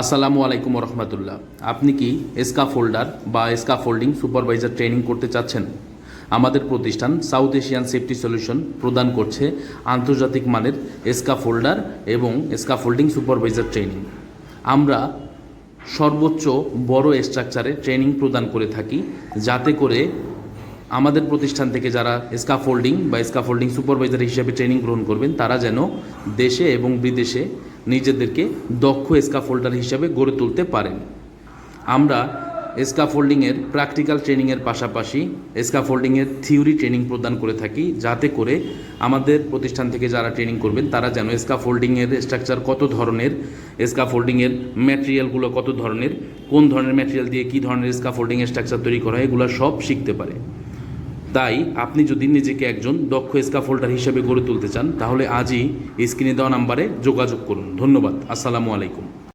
আসসালামু আলাইকুম রহমতুল্লাহ আপনি কি এসকা ফোল্ডার বা এসকা ফোল্ডিং সুপারভাইজার ট্রেনিং করতে চাচ্ছেন? আমাদের প্রতিষ্ঠান সাউথ এশিয়ান সেফটি সলিউশন প্রদান করছে আন্তর্জাতিক মানের এসকা ফোল্ডার এবং এসকা ফোল্ডিং সুপারভাইজার ট্রেনিং। আমরা সর্বোচ্চ বড় স্ট্রাকচারে ট্রেনিং প্রদান করে থাকি যাতে করে আমাদের প্রতিষ্ঠান থেকে যারা স্কাফোল্ডিং বা স্কাফোল্ডিং সুপারভাইজার হিসেবে ট্রেনিং গ্রহণ করবেন, তারা যেন দেশে এবং বিদেশে নিজেদেরকে দক্ষ স্কাফোল্ডার হিসেবে গড়ে তুলতে পারেন। আমরা স্কাফোল্ডিংয়ের প্র্যাকটিক্যাল ট্রেনিংয়ের পাশাপাশি স্কাফোল্ডিংয়ের থিওরি ট্রেনিং প্রদান করে থাকি, যাতে করে আমাদের প্রতিষ্ঠান থেকে যারা ট্রেনিং করবেন, তারা যেন স্কাফোল্ডিংয়ের স্ট্রাকচার কত ধরনের স্কাফোল্ডিংয়ের ম্যাটেরিয়ালগুলো কত ধরনের, কোন ধরনের ম্যাটেরিয়াল দিয়ে কী ধরনের স্কাফোল্ডিংয়ের স্ট্রাকচার তৈরি করা হয়, এগুলো সব শিখতে পারে। তাই আপনি যদি নিজেকে একজন দক্ষ স্কাফোল্ডার হিসেবে গড়ে তুলতে চান, তাহলে আজই স্ক্রিনে দেওয়া নাম্বারে যোগাযোগ করুন। ধন্যবাদ। আসসালামু আলাইকুম।